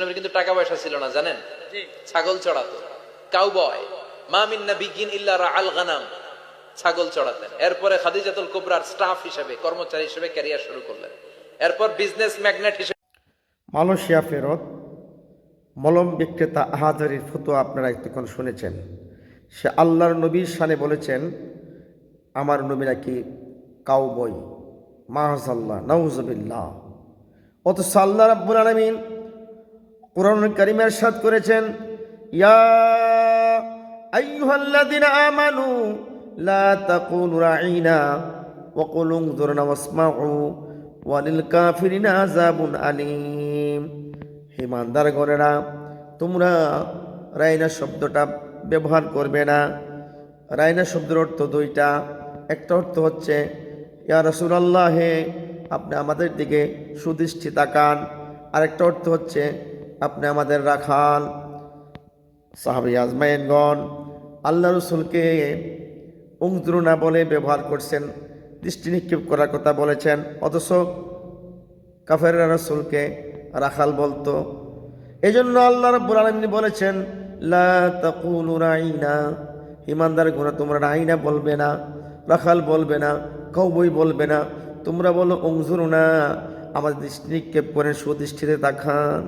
নবীর কিন্তু টাকা পয়সা ছিল না জানেন? ছাগল চড়াতো। কাউ বয় মা মিন্না বিগিন ইল্লা আল গানাম। ছাগল চড়াতেন। এরপরে খাদিজাতুল কুবরার স্টাফ হিসেবে কর্মচারী হিসেবে ক্যারিয়ার শুরু করলেন। এরপর বিজনেস ম্যাগনেট হিসেবে মালয়েশিয়া ফেরত। মলম বিক্রেতা আহাজারির ফতোয়া আপনারা এতক্ষণ শুনেছেন। সে আল্লাহর নবীর শানে বলেছেন আমার নবী নাকি কাউবই মাহাজাল্লাহ নওজবিল্লাহ অথচ আল্লাহ রাব্বুল আলমিন কোরআন কারিমের সাদ করেছেন, ইয়া আমানু লা তোমরা রাইনা শব্দটা ব্যবহার করবে না। রাইনা শব্দের অর্থ দুইটা। একটা অর্থ হচ্ছে, ইয়া রাসূলুল্লাহ, আপনি আমাদের দিকে সুদৃষ্টি তাকান। আরেকটা অর্থ হচ্ছে আপনি আমাদের রাখাল, সাহাবি আজমাইনগণ, আল্লাহ রসুলকে উংদ্রুনা বলে ব্যবহার করছেন, দৃষ্টি নিক্ষেপ করার কথা বলেছেন, অথচ কাফের রসুলকে রাখাল বলতো। এই জন্য আল্লাহ রব্বুল আলমিন বলেছেন, লা তাকুলু রাইনা। ইমানদার গুণা, তোমরা রাইনা বলবে না, রাখাল বলবে না কৌবই বলবে না, তোমরা বলো অংজুরুনা আমাদের দৃষ্টি নিক্ষেপ করেন, সুদৃষ্টিতে তাকান।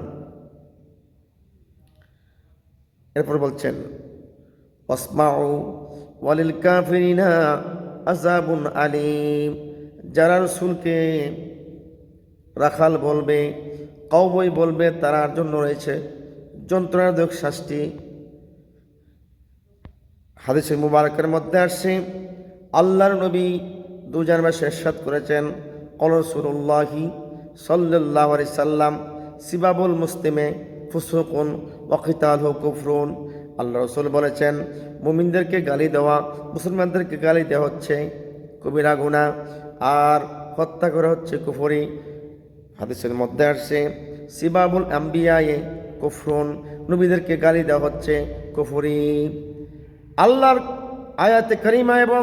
এরপর বলছেন অসমাউ ওয়ালিল কাফিরিনা আজাবুন আলিম। যারা রসুলকে রাখাল বলবে কৌবই বলবে তার জন্য রয়েছে যন্ত্রণাদায়ক শাস্তি। হাদিসে মুবারকের মধ্যে আসছে, আল্লাহর নবী দুজার মাসে এরশাদ করেছেন কলসুল্লাহি সাল্লাহ সাল্লাম, সিবাবুল মুসলিমে ফুসুকুন ওয়াকিতাল কুফরুন। আল্লাহ রসুল বলেছেন, মুমিনদেরকে গালি দেওয়া, মুসলমানদেরকে গালি দেওয়া হচ্ছে কবিরা গুণা আর হত্যা করা হচ্ছে কুফরি। হাদিসের মধ্যে আসছে, সিবাবুল আম্বিয়ায়ে কুফরুন, নবীদেরকে গালি দেওয়া হচ্ছে কুফরি। আল্লাহর আয়াতে করিমা এবং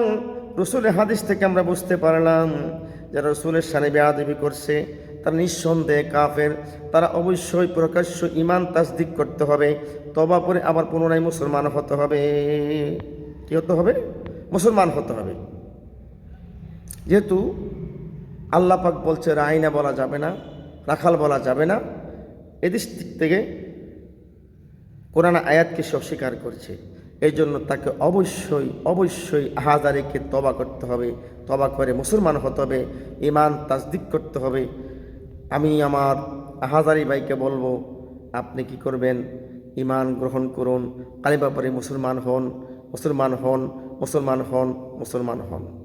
রসুলের হাদিস থেকে আমরা বুঝতে পারলাম যারা রসুলের সানে বেয়াদবি করছে তারা নিঃসন্দেহে কাফের। তারা অবশ্যই প্রকাশ্য ইমান তাসদিক করতে হবে। তবা পরে আবার পুনরায় মুসলমান হতে হবে। কি হতে হবে? মুসলমান হতে হবে। যেহেতু আল্লাহ পাক বলছে, রাইনা বলা যাবে না, রাখাল বলা যাবে না। এদিক থেকে কোরআন আয়াতকে সে অস্বীকার করছে। এই জন্য তাকে অবশ্যই অবশ্যই আহাজারিকে তবা করতে হবে। তবা করে মুসলমান হতে হবে ইমান তাসদিক করতে হবে। আমি আমার হাজারি ভাইকে বলব, আপনি কি করবেন? ইমান গ্রহণ করুন। কালী ব্যাপারে মুসলমান হন মুসলমান হন মুসলমান হন মুসলমান হন।